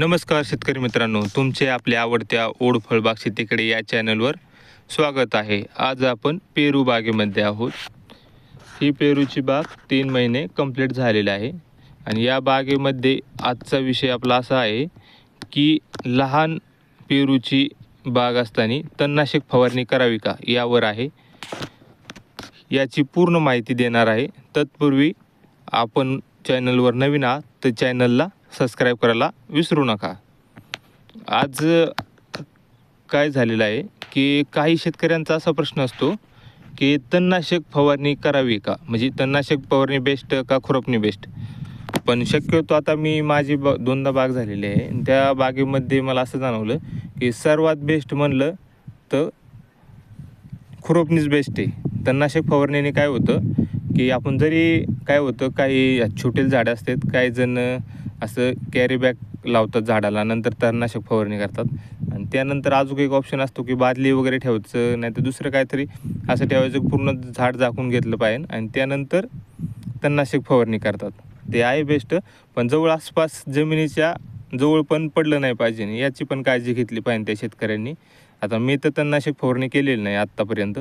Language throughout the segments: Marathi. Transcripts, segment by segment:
नमस्कार शेतकरी मित्रांनो तुमचे आपल्या आवडत्या ओढ फळबाग शेतीकडे या चॅनलवर स्वागत आहे. आज आपण पेरू बागेमध्ये आहोत. ही पेरूची बाग तीन महिने कंप्लीट झालेली आहे आणि या बागेमध्ये आजचा विषय आपला असा आहे की लहान पेरूची बाग असताना तणनाशक फवारणी करावी का? यावर आहे. याची पूर्ण माहिती देणार आहे. तत्पूर्वी आपण चॅनलवर नवीन आहात तर चॅनलला सबस्क्राईब करायला विसरू नका. आज काय झालेलं आहे की काही शेतकऱ्यांचा असा प्रश्न असतो की तणनाशक फवारणी करावी का? म्हणजे तणनाशक फवारणी बेस्ट का खुरपणी बेस्ट पण शक्यतो आता मी माझी ब दोनदा बाग झालेली आहे. आणि त्या बागेमध्ये मला असं जाणवलं की सर्वात बेस्ट म्हणलं तर खुरपणीच बेस्ट आहे. तणनाशक फवारणीने काय होतं की आपण जरी काय होतं काही छोटे झाडं असतात काही जण असं कॅरी बॅग लावतात झाडाला. नंतर तणनाशक फवारणी करतात. आणि त्यानंतर अजून एक ऑप्शन असतो की बादली वगैरे ठेवायचं नाही तर दुसरं काहीतरी असं ठेवायचं पूर्ण झाड झाकून घेतलं पाहिजे. आणि त्यानंतर तणनाशक फवारणी करतात. ते आहे बेस्ट पण जवळ आसपास जमिनीच्या जवळ पण पडलं नाही पाहिजे. याची पण काळजी घेतली पाहिजे त्या शेतकऱ्यांनी. आता मी तर तणनाशक फवारणी केलेली नाही आत्तापर्यंत.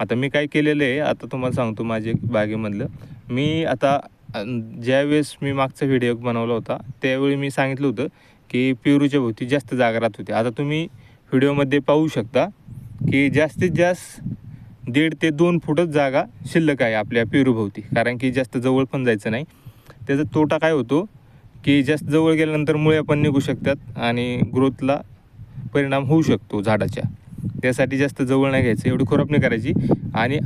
आता मी काय केलेलं आहे आता तुम्हाला सांगतो माझे बागेमधलं. मी आता ज्यावेळेस मी मागचा व्हिडिओ बनवला होता त्यावेळी मी सांगितलं होतं की पेरूच्या भोवती जास्त जागा राहत होती. आता तुम्ही व्हिडिओमध्ये पाहू शकता की जास्तीत जास्त दीड ते दोन फुटच जागा शिल्लक आहे आपल्या पेरूभोवती कारण की जास्त जवळ पण जायचं नाही. त्याचा तोटा काय होतो की जास्त जवळ गेल्यानंतर मुळ्या पण निघू शकतात आणि ग्रोथला परिणाम होऊ शकतो झाडाच्या. त्यासाठी जास्त जवळ नाही घ्यायचं एवढी नाही करायची आणि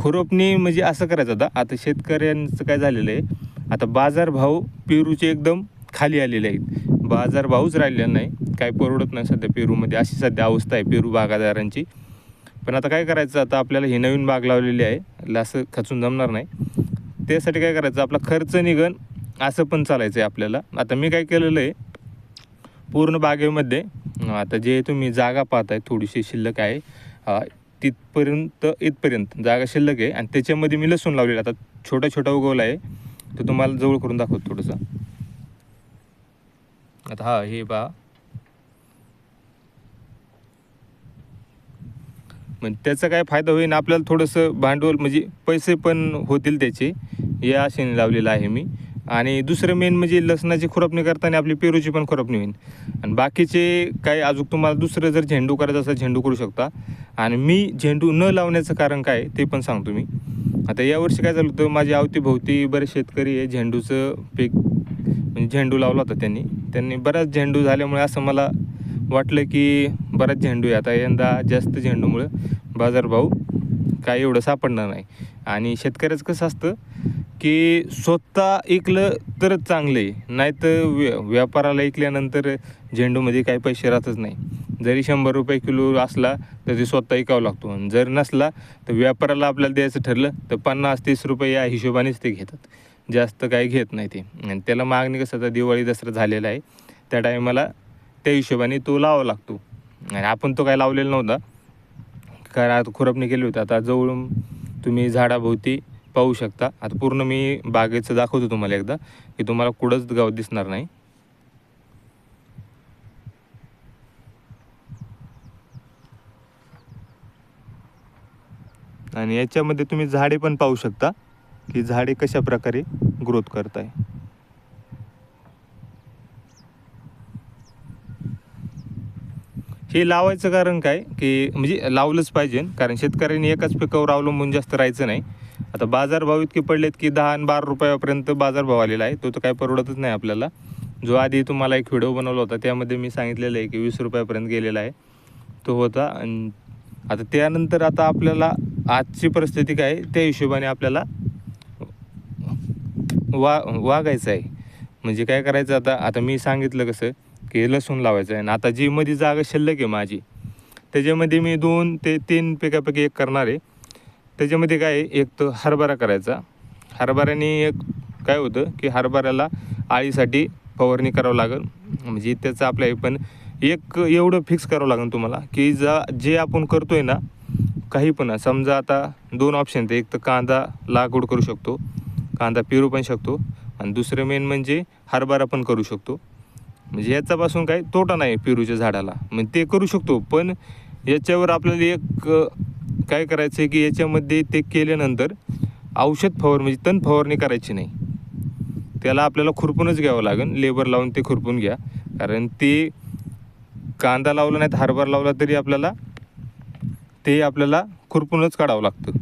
खुरपणी म्हणजे असं करायचं होता. आता शेतकऱ्यांचं काय झालेलं आहे आता बाजारभाव पेरूचे एकदम खाली आलेले आहेत. बाजारभावच राहिलेला नाही. काय परवडत नाही सध्या पेरूमध्ये. अशी सध्या अवस्था आहे पेरू बागादारांची. पण आता काय करायचं? आता आपल्याला ही नवीन बाग लावलेली आहे. असं खचून जमणार नाही. त्यासाठी काय करायचं? आपला खर्च निघन असं पण चालायचं आहे आपल्याला. आता मी काय केलेलं आहे पूर्ण बागेमध्ये आता जे तुम्ही जागा पाहताय थोडीशी शिल्लक आहे. तिथपर्यंत इथपर्यंत जागा शिल्लक आहे. आणि त्याच्यामध्ये मी लसूण लावलेला आता छोटा छोटा उगवला आहे. तो तुम्हाला जवळ करून दाखवतो थोडंसं. आता हा हे पहा. मग त्याचा काय फायदा होईल आपल्याला थोडंसं भांडवल म्हणजे पैसे पण होतील त्याचे. या आशेने लावलेलं आहे मी. आणि दुसरं मेन म्हणजे लसणाची खुरपणी करताना आपली पेरूची पण खुरपणी होईल. आणि बाकीचे काय अजून तुम्हाला दुसरं जर झेंडू करायचं असेल झेंडू करू शकता. आणि मी झेंडू न लावण्याचं कारण काय ते पण सांगतो मी. आता यावर्षी काय झालं होतं माझ्या अवतीभोवती बरेच शेतकरी आहे झेंडूचं पीक म्हणजे झेंडू लावला होता त्यांनी. त्यांनी बराच झेंडू झाल्यामुळे असं मला वाटलं की बराच झेंडू आहे. आता यंदा जास्त झेंडूमुळं बाजारभाव काय एवढं सापडणार नाही. आणि शेतकऱ्याचं कसं असतं की स्वतः ऐकलं तर चांगलं आहे. नाही तर व्य व्यापाराला ऐकल्यानंतर झेंडूमध्ये काही पैसे राहतच नाही. जरी शंभर रुपये किलो असला तर ते स्वतः ऐकावं लागतो. आणि जर नसला तर व्यापाराला आपल्याला द्यायचं ठरलं तर पन्नास तीस रुपये या हिशोबानेच ते घेतात. जास्त काही घेत नाही ते. आणि त्याला मागणी कसं आता दिवाळी दसरा झालेला आहे. त्या टायमाला त्या हिशोबाने तो लावावा लागतो. आणि आपण तो काय लावलेला नव्हता. कारण आता खुरपणी केली होती. आता जवळून तुम्ही झाडाभोवती पाहू शकता. आता पूर्ण मी बागेचं दाखवतो तुम्हाला एकदा की तुम्हाला कुठंच गाव दिसणार नाही. आणि याच्यामध्ये तुम्ही झाडे पण पाहू शकता की झाडे कशा प्रकारे ग्रोथ करत आहे हे लावायचं कारण काय की म्हणजे लावलंच पाहिजे कारण शेतकऱ्यांनी एकाच पिकावर अवलंबून जास्त राहायचं नाही. आता बाजारभाव इतके पडलेत की दहा आणि बारा रुपयापर्यंत बाजारभाव आलेला आहे. तो तर काय परवडतच नाही आपल्याला. जो आधी तुम्हाला एक व्हिडिओ बनवला होता त्यामध्ये मी सांगितलेलं आहे की वीस रुपयापर्यंत गेलेला आहे. तो होता आणि आता त्यानंतर आता आपल्याला आजची परिस्थिती काय आहे, त्या हिशोबाने आपल्याला वा वागायचं आहे. म्हणजे काय करायचं आता आता मी सांगितलं कसं की लसूण लावायचं आहे. आणि आता जी मध्ये जागा शिल्लक आहे माझी त्याच्यामध्ये मी दोन ते तीन पिकापैकी एक करणार आहे. त्याच्यामध्ये काय एक तर हरभरा करायचा. हरभऱ्याने एक काय होतं की हरभऱ्याला आळीसाठी फवारणी करावं लागेल. म्हणजे त्याचं आपलं आहे पण एक एवढं फिक्स करावं लागेल तुम्हाला की जा जे आपण करतो आहे ना काही पण समजा आता दोन ऑप्शन आहेत. एक तर कांदा लागवड करू शकतो. कांदा पेरू पण शकतो. आणि दुसरं मेन म्हणजे हरभरा पण करू शकतो. म्हणजे याच्यापासून काही तोटा नाही पेरूच्या झाडाला. मग ते करू शकतो. पण याच्यावर आपल्याला एक काय करायचं आहे की याच्यामध्ये ते केल्यानंतर औषध फवार म्हणजे तण फवारणी करायची नाही. त्याला आपल्याला खुरपूनच घ्यावं लागेल. लेबर लावून ते खुरपून घ्या. कारण ते कांदा लावला नाही तर लावला तरी आपल्याला ते आपल्याला खुरपूनच काढावं लागतं.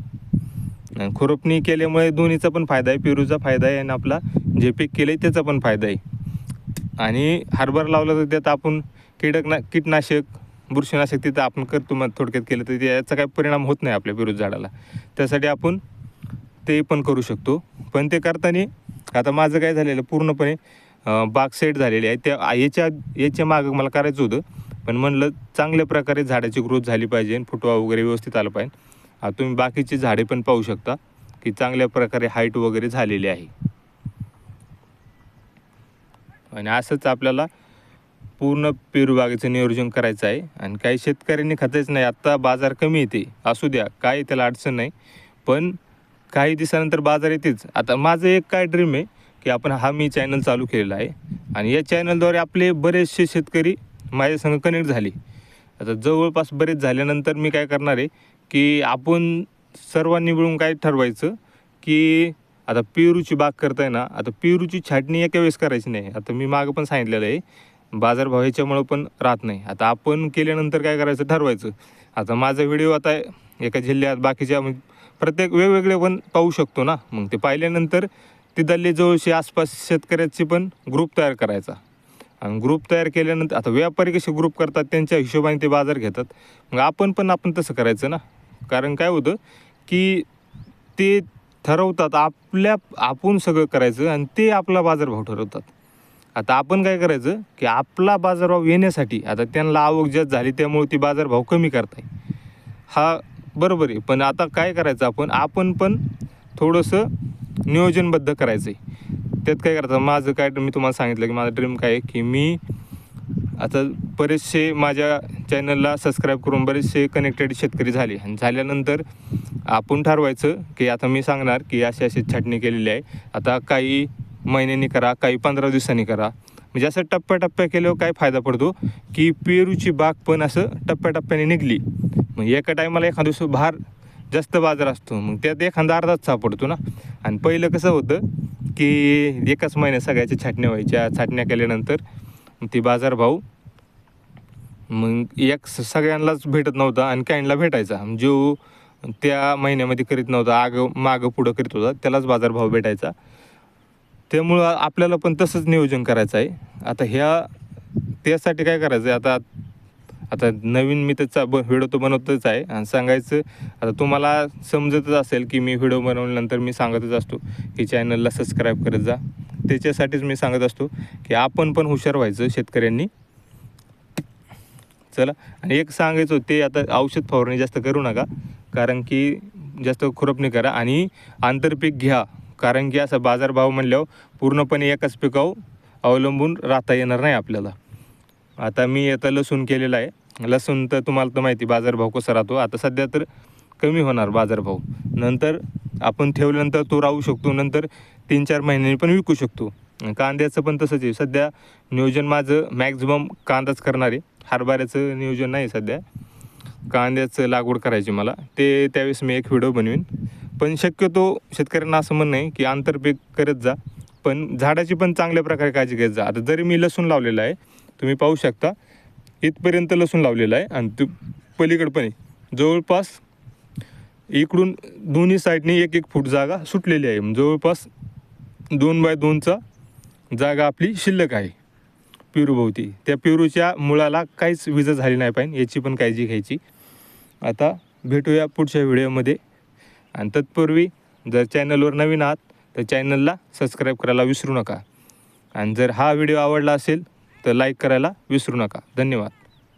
आणि खुरपणी केल्यामुळे दोन्हीचा पण फायदा आहे. पेरूचा फायदा आहे आणि आपला जे पीक केलं आहे त्याचा पण फायदा आहे. आणि हरभरा लावला तर त्यात आपण कीटकना कीटनाशक बुरशीनाशक तिथं आपण करतो मग थोडक्यात केलं तर याचा काही परिणाम होत नाही आपल्या पेरू झाडाला. त्यासाठी आपण ते पण करू शकतो. पण ते करताना आता माझं काय झालेलं पूर्णपणे बाग सेट झालेली आहे. त्या याच्या याच्या मागं मला करायचं होतं. पण म्हणलं चांगल्या प्रकारे झाडाची ग्रोथ झाली पाहिजे फुटवा वगैरे व्यवस्थित आलं पाहिजे. आता तुम्ही बाकीची झाडे पण पाहू शकता की चांगल्या प्रकारे हाईट वगैरे झालेली आहे. आणि असंच आपल्याला पूर्ण पेरू बागेचं नियोजन करायचं आहे. आणि काही शेतकऱ्यांनी खातायच नाही. आत्ता बाजार कमी येते असू द्या काय त्याला अडचण नाही. पण काही दिवसानंतर बाजार येतेच. आता माझं एक काय ड्रीम आहे की आपण हा मी चॅनल चालू केलेला आहे. आणि या चॅनलद्वारे आपले बरेचसे शेतकरी माझ्यासंग कनेक्ट झाले. आता जवळपास बरेच झाल्यानंतर मी काय करणार आहे की आपण सर्वांनी मिळून काय ठरवायचं की आता पेरूची बाग करताय ना आता पेरूची छाटणी एका वेळेस करायची नाही. आता मी मागं पण सांगितलेलं आहे बाजारभाव ह्याच्यामुळं पण राहत नाही. आता आपण केल्यानंतर काय करायचं? ठरवायचं. आता माझा व्हिडिओ आता एका जिल्ह्यात बाकीच्या म्हणजे प्रत्येक वेगवेगळे पण पाहू शकतो ना. मग ते पाहिल्यानंतर तिथले जवळशी आसपास शेतकऱ्याची पण ग्रुप तयार करायचा. आणि ग्रुप तयार केल्यानंतर आता व्यापारी कसे ग्रुप करतात त्यांच्या हिशोबाने ते बाजार घेतात. मग आपण पण आपण तसं करायचं ना. कारण काय होतं की ते ठरवतात आपल्या आपण सगळं करायचं आणि ते आपला बाजारभाव ठरवतात. आता आपण काय करायचं की आपला बाजारभाव येण्यासाठी आता त्यांना आवक जास्त झाली त्यामुळे ती बाजारभाव कमी करताय. हा बरोबर आहे पण आता काय करायचं आपण आपण पण थोडंसं नियोजनबद्ध करायचं आहे त्यात काय करायचं माझं काय मी तुम्हाला सांगितलं की माझं ड्रीम काय आहे की मी आता बरेचसे माझ्या चॅनलला सबस्क्राईब करून बरेचसे कनेक्टेड शेतकरी झाले. आणि झाल्यानंतर आपण ठरवायचं की आता मी सांगणार की अशी अशी छाटणी केलेली आहे. आता काही महिन्यांनी करा काही पंधरा दिवसांनी करा. म्हणजे असं टप्प्याटप्प्या केल्यावर काय फायदा पडतो? की पेरूची बाग पण असं टप्प्याटप्प्याने निघली. मग एका टायमाला एखाद दिवस बाहेर जास्त बाजार असतो. मग त्यात एखादा अर्धाच सापडतो ना. आणि पहिलं कसं होतं की एकाच महिन्यात सगळ्याच्या छाटण्या व्हायच्या. छाटण्या केल्यानंतर ती बाजारभाव मग एक स- सगळ्यांनाच भेटत नव्हता आणि काहींना भेटायचा. जो त्या महिन्यामध्ये करीत नव्हता आग मागं पुढं करीत होता त्यालाच बाजारभाव भेटायचा. त्यामुळं आपल्याला पण तसंच नियोजन करायचं आहे. आता ह्या त्यासाठी काय करायचं आहे आता आता नवीन मी त्याचा ब व्हिडिओ तो बनवतच आहे. आणि सांगायचं आता तुम्हाला समजतच असेल की मी व्हिडिओ बनवल्यानंतर मी सांगतच असतो की चॅनलला सबस्क्राईब करत जा. त्याच्यासाठीच मी सांगत असतो की आपण पण हुशार व्हायचं शेतकऱ्यांनी. चला आणि एक सांगायचं ते आता औषध फवारणी जास्त करू नका. कारण की जास्त खुरपणी करा आणि आंतरपीक घ्या. कारण की असा बाजारभाव म्हणल्यावर पूर्णपणे एकाच पिकाऊ अवलंबून राहता येणार नाही आपल्याला. आता मी आता लसूण केलेला आहे. लसूण तर तुम्हाला तर माहिती बाजारभाव कसा राहतो. आता सध्या तर कमी होणार बाजारभाव नंतर आपण ठेवल्यानंतर तो राहू शकतो. नंतर तीन चार महिन्यांनी पण विकू शकतो. कांद्याचं पण तसंच आहे. सध्या नियोजन माझं मॅक्झिमम कांदाच करणार. आहे हरभऱ्याचं नियोजन नाही सध्या. कांद्याचं लागवड करायची मला. ते त्यावेळेस मी एक व्हिडिओ बनवीन. पण शक्यतो शेतकऱ्यांना असं म्हणणं आहे की आंतरपीक करत जा पण झाडाची पण चांगल्या प्रकारे काळजी घेत जा. आता जरी मी लसूण लावलेलं आहे तुम्ही पाहू शकता इथपर्यंत लसूण लावलेला आहे आणि तू पलीकडं पण आहे. जवळपास इकडून दोन्ही साईडने एक एक फूट जागा सुटलेली आहे. म्हणजे जवळपास दोन बाय दोनचा जागा आपली शिल्लक आहे. पेरूभोवती. त्या पेरूच्या मुळाला काहीच विजा झाली नाही पाहिजे याची पण काळजी घ्यायची. आता भेटूया पुढच्या व्हिडिओमध्ये. आणि तत्पूर्वी जर चॅनलवर नवीन आहात तर चॅनलला सबस्क्राईब करायला विसरू नका. आणि जर हा व्हिडिओ आवडला असेल तर लाईक करायला विसरू नका. धन्यवाद.